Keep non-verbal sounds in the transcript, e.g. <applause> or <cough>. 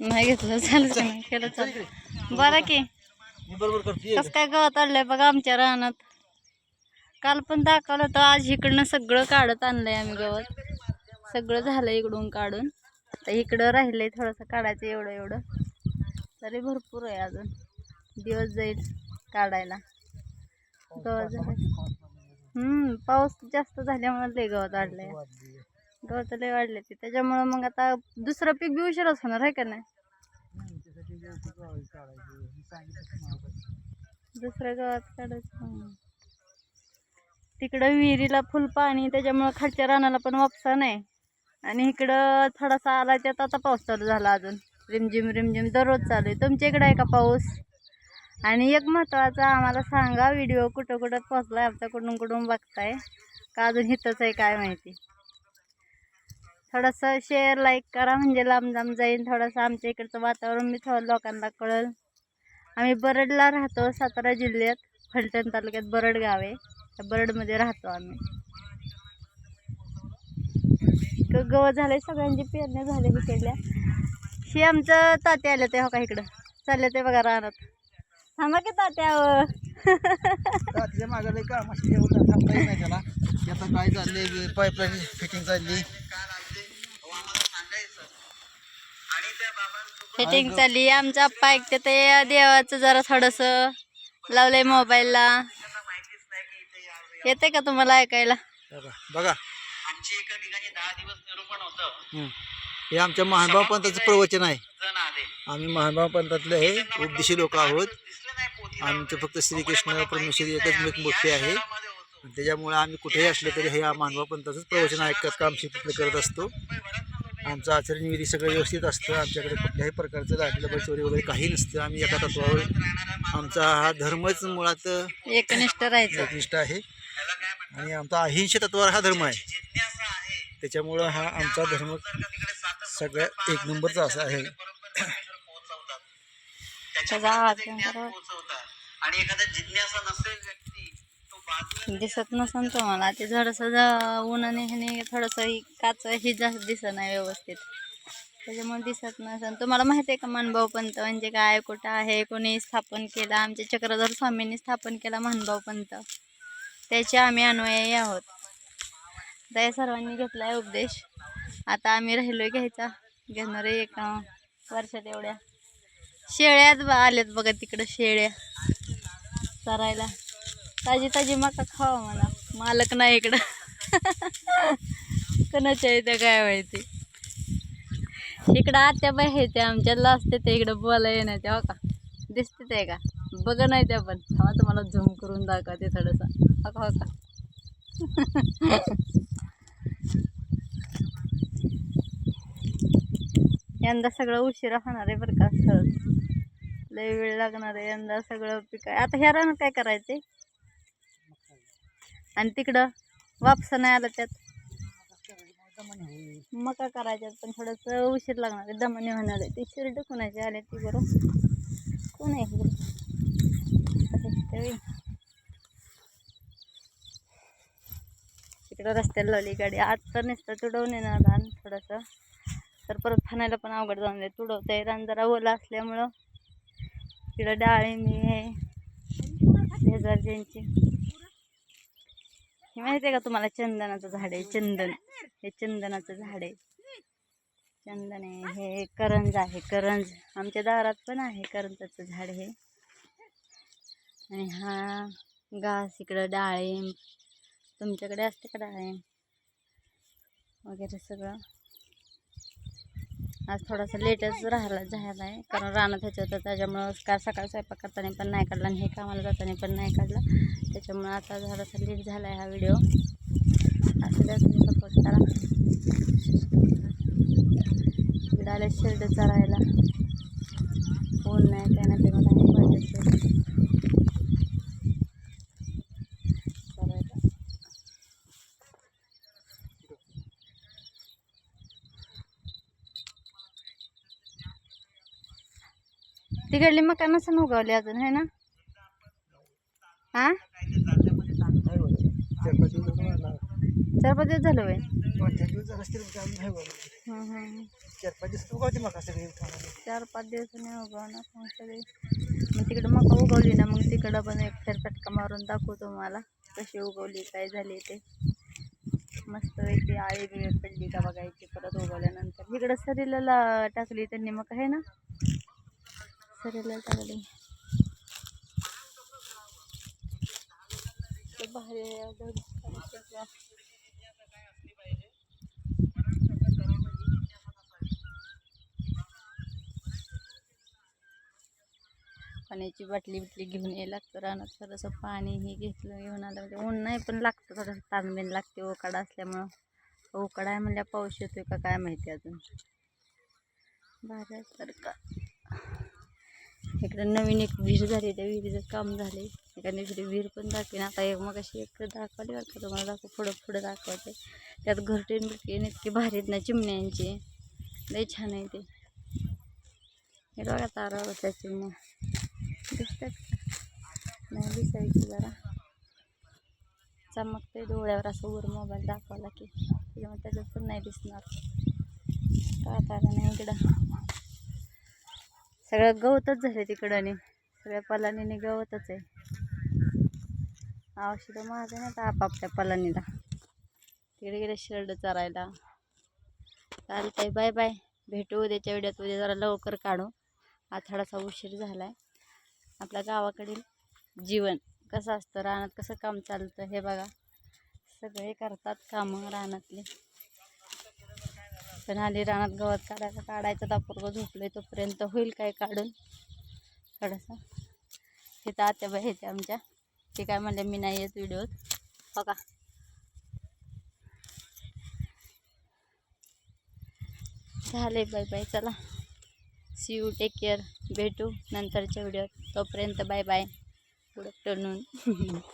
नाही घेतलं चालत नाही केलं चालत बरं की. बरोबर करते कसं काय गवत आणलंय बघा आमच्या रानात. काल पण दाखवलं होतं आज इकडनं सगळं काढत आणलंय आम्ही गवत. सगळं झालं इकडून काढून. तर इकडं राहिलंय थोडंसं काढायचं एवढं एवढं. तरी भरपूर आहे अजून. दिवस जाईल काढायला. गवत झालं. हम्म पाऊस जास्त झाल्यामुळे लय गवत वाढलंय गवत लय वाढले ते. त्याच्यामुळं मग आता दुसरं पीक बी उशिराच होणार आहे का नाही? दुसरं गावात काढायचं. तिकडं विहिरीला फुल पाणी त्याच्यामुळं खालच्या रानाला पण वापसा नाही. आणि इकडं थोडासा आला त्यात आता पाऊस चालू झाला अजून. रिमझिम रिमझिम दररोज चालू आहे. तुमच्या इकडं आहे का पाऊस? आणि एक महत्त्वाचा आम्हाला सांगा व्हिडिओ कुठं कुठं पोहोचलाय आमचा कुठून कुठून बघताय? का अजून हिथंच आहे काय माहिती? थोडंसं शेअर लाईक करा म्हणजे लांब लांब जाईन थोडंसं आमच्या इकडचं वातावरण मी थोडं लोकांना कळेल. आम्ही बरडला राहतो सातारा जिल्ह्यात फलटण तालुक्यात बरड गाव आहे. त्या बरडमध्ये राहतो आम्ही. ग- गवत झालंय सगळ्यांची पेरण्या झाल्या इकडल्या. ही आमचं तात्या आल्या ते हो का इकडं? चालले ते बघा राहणार थांबा की तात्या मागे काम त्याला. काय चाललंय पाईपलाईन फिटिंग चालली. फिटिंग चालली आमचा आप्पा ऐकते ते देवाचं जरा थोडंसं लावलंय मोबाईलला येते का तुम्हाला ऐकायला? बघा बघा. हं. हे आमच्या महानुभाव पंथाचं प्रवचन आहे. आम्ही महानुभाव पंथातले हे उपदेशी लोक आहोत. आमचं फक्त श्रीकृष्ण परमेश्वर एकच एक मोठे आहे. त्याच्यामुळे आम्ही कुठेही असले तरी हे महानुभाव पंथाचंच प्रवचन ऐकत काम शेतीतलं करत असतो. आमचं आचरणविधी सगळं व्यवस्थित असतं. आमच्याकडे कुठल्याही प्रकारचं लागलं चोरी वगैरे काही नसतं. आम्ही एका तत्वावर आमचा हा धर्मच मुळात एकनिष्ठ राहायचं. एकनिष्ठ आहे. आणि आमचा अहिंसा तत्वावर हा धर्म आहे. त्याच्यामुळं हा आमचा धर्म सगळ्यात एक नंबरचा असा आहे. आणि एखादा जिज्ञासा नसेल दिसत नसन तुम्हाला. ते थोडंसं उन्हाने ह्याने थोडंसं काच ही जास्त दिसत नाही व्यवस्थित. त्याच्यामुळे दिसत नसन. तुम्हाला माहिती आहे का मानभाऊ पंत म्हणजे काय कुठं आहे कोणी स्थापन केला? आमच्या चक्रधर स्वामींनी स्थापन केला मानभाऊ पंत त्याचे आम्ही अनुयायी आहोत. त्या या सर्वांनी घेतला आहे उपदेश. आता आम्ही राहिलो घ्यायचा. घेणार आहे एक वर्षात एवढ्या. शेळ्यात बा- आल्यात बघा तिकडं शेळ्या. चरायला. ताजी ताजी मका खावा मला मालक नाही इकडं. कोणाच्या इथं काय माहिती. इकडं आत्या बाई आहे त्या आमच्याला असते ते इकडं बोला येणार त्या हो का? दिसते ते का? बघ नाही त्या पण. थांबा तुम्हाला झूम करून दाखवते थोडंसं. हो का हो का? यंदा सगळं उशिरा होणार आहे बरं का सहज लय वेळ लागणार आहे यंदा सगळं पिक आता ह्या काय करायचे आणि तिकडं वापसा नाही आलं त्यात. मका करायच्यात पण थोडंसं उशीर लागणार आहे दमाने होणार आहे. ते शिर्ड कोणाचे आले ती बरं? कोण आहे. तिकडं रस्त्याला लावली गाडी. आज तर नुसतं तुडवून येणार रान थोडंसं. तर परत खाण्याला पण अवघड जाऊन दे तुडवतंय रान जरा ओला असल्यामुळं. तिकडं डाळिंबी आहे. शेजारच्यांची हे माहिती आहे का तुम्हाला? चंदनाचं झाड आहे चंदन. हे चंदनाचं झाड आहे. चंदन आहे हे करंज आहे करंज. आमच्या दारात पण आहे करंजाचं झाड हे. आणि हा घास इकडं डाळिंब. तुमच्याकडे असते का डाळिंब? वगैरे सगळं. आज थोडासा लेटच राहिला झाला आहे. कारण रानात ह्याचं होतं त्याच्यामुळं का सकाळ स्वयंपाक करताना पण नाही काढला आणि हे कामाला जाताना पण नाही काढला. त्याच्यामुळं आता थोडासा लेट झाला आहे हा व्हिडिओ. असं जास्त तुम्ही सपोर्ट करा इकडं आले शेल्ड चरायला. ऊन नाही काय नाही ते मला हे पाहिजे चरायला तिकडली मका नसून उगवली अजून है ना? हा? चार पाच दिवस चार पाच दिवस झालं वय चार नाही पाच दिवस उगवते मका सगळी चार पाच दिवसांनी उगवणार मग सगळी. मग तिकडं मका उगवली ना मग तिकडं पण एक फेरफटका मारून दाखवतो मला कशी उगवली काय झाली ते. मस्त वेगळी आळी बिळी पडली का बघायची परत उगवल्यानंतर. इकडं सरीला टाकली त्यांनी मग आहे ना? सरीला टाकली भारी आहे, पाण्याची बाटली बिटली घेऊन यायला लागतं रानात थोडंसं पाणी हे घेतलं घेऊन आलं म्हणजे ऊन नाही पण लागतं थोडंसं ताणबिण लागते उकाडा असल्यामुळं. उकाडा आहे म्हणल्या पाऊस येतोय का काय माहिती अजून. भारी आहे तर का. इकडं नवीन एक विहीर झाली त्या विहिरीचं काम झाले. एका दुसरी विहीर पण दाखवेन. आता एक मग अशी एक दाखवली बरं का तुम्हाला दाखव पुढं पुढं दाखवते. त्यात घरटेन बिरटेन इतके भारी आहेत ना चिमण्यांचे. लई छान आहे ते. हे बघा तारावर त्या चिमण्या. दिसतात का? नाही दिसायची जरा. चमकते डोळ्यावर असं वर मोबाईल दाखवला की. त्याच्यामुळे त्याच्यात पण नाही दिसणार. का तारा नाही इकडं. सगळं गवतच झालं तिकडं सगळ्या पलानीने गवतच आहे. औषधं माझं नाही का आपापल्या पलानीला. तिकडे गेले शर्ट चरायला. चालतंय बाय बाय. भेटू उद्याच्या व्हिडिओत. उद्या जरा लवकर काढू. हा थोडासा उशीर झाला आहे आपल्या गावाकडील जीवन कसं असतं रानात कसं काम चालतं हे बघा. सगळे करतात कामं रानातले. पण आली रानात गवत काढायचं काढायचं. तापूर्व झोपले तोपर्यंत होईल काय काढून. थोडंसं. तिथं आत्याबाई येते आमच्या. ते काय म्हणले मी नाही येत व्हिडिओत. बघा. झाले बाय बाय. चला. सी यू टेक केअर भेटू नंतरच्या व्हिडिओत. तोपर्यंत बाय बाय. Good afternoon. <laughs>